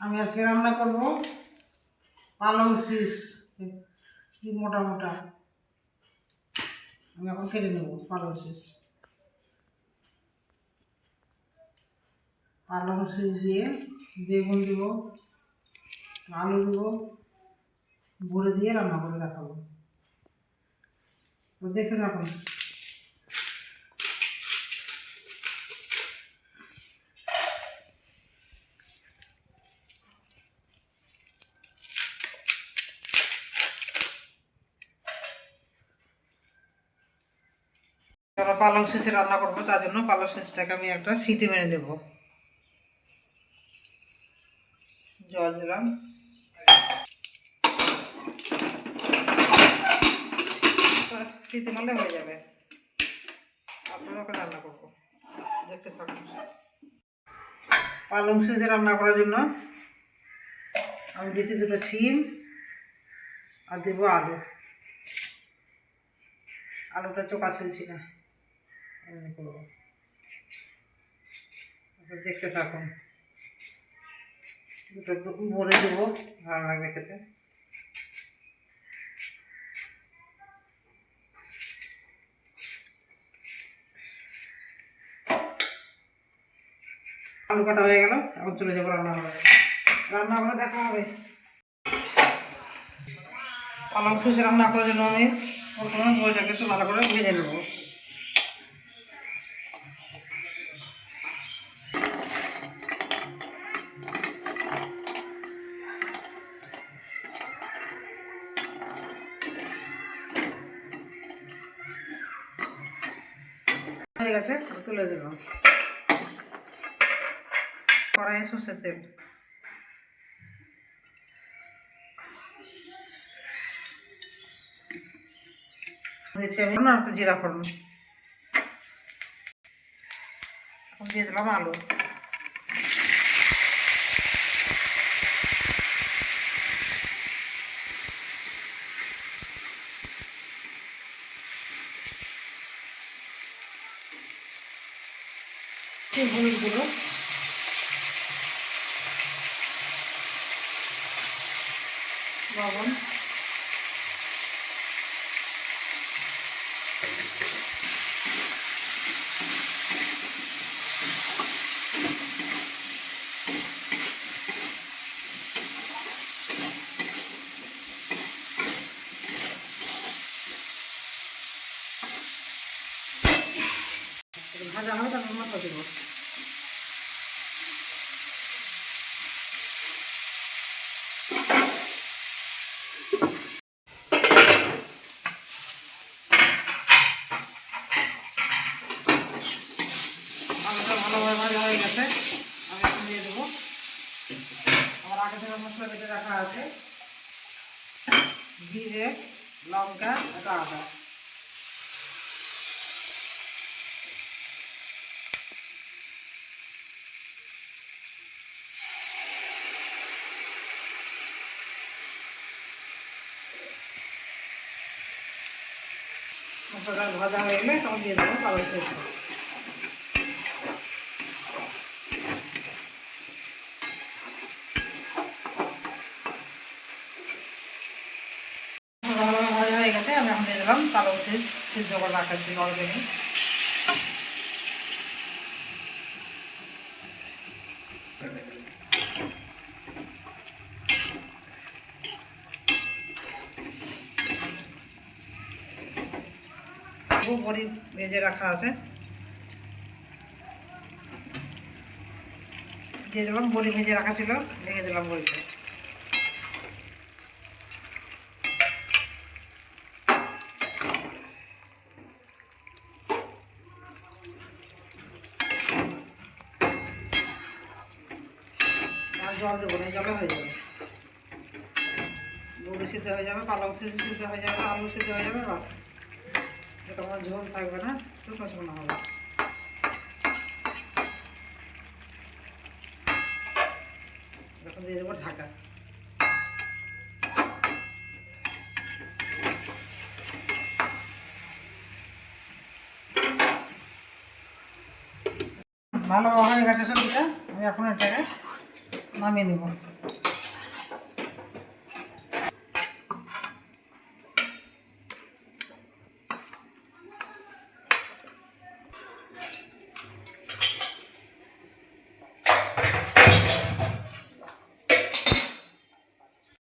আমি আজকে রান্না করব পালং কি মোটা মোটা। আমি এখন কেটে নেব পালং শীষ। পালং শীষ দিয়ে বেগুন দিব, আলু দিব, ভরে দিয়ে রান্না করে দেখাবো। দেখে রাখুন। পালং শীষে রান্না করব, তার জন্য পালং শীষটাকে আমি একটা সিটি মেরে নেব। জল দিলাম। সিটি মারলে হয়ে যাবে। আপনারা ওকে রান্না করব। দেখতে থাকুন। পালং শীষে রান্না করার জন্য আমি দিচ্ছি দুটো ছিম আর দেবো আলু। আলুটা চোখা ছিলছি না এমনি দেখতে থাকুন। দুটো ভরে দেবো, ভালো লাগবে খেতে। আলু কাটা হয়ে গেল, এখন চলে যাব রান্না করে রান্না করে দেখা হবে। পালং শুষে রান্না করার জন্য আমি প্রথমে বইটাকে একটু ভালো করে ভেজে নেব। হয়ে গেছে তুলে দিলাম কড়াইয়ে সর্ষের তেল। দিচ্ছি আমি একটু জিরা ফোড়ন। দিয়ে দিলাম আলু। একটু হলুদ গুঁড়ো। লবণ ভাজা হবে তারপর মশলা দেবো আলুটা ভালোভাবে ভাজা হয়ে গেছে আমি এখন দিয়ে দেবো থেকে মশলা বেটে রাখা আছে। জিরে, লঙ্কা এটা আদা। মশলাটা ভাজা হয়ে গেলে তখন দিয়ে দেবো কালো ভালোভাবে ভাজা হয়ে গেছে আমি এখন দিয়ে দিলাম কালো শীষ সিদ্ধ করে রাখা ছিল অলরেডি বড়ি ভেজে রাখা আছে। দিয়ে দিলাম, বড়ি ভেজে রাখা ছিল, ভেঙে দিলাম বড়িতে জল দেবো না জলে হয়ে যাবে। বড়ি সিদ্ধ হয়ে যাবে, পালং সিদ্ধ হয়ে যাবে, আলু সিদ্ধ হয়ে যাবে, বাস। এটা আমার ঝোল থাকবে না শুকনো শুকনো হবে। এখন দিয়ে দেবো ঢাকা। ভালো হয়ে গেছে সবজিটা আমি এখন এটাকে 拉面的话。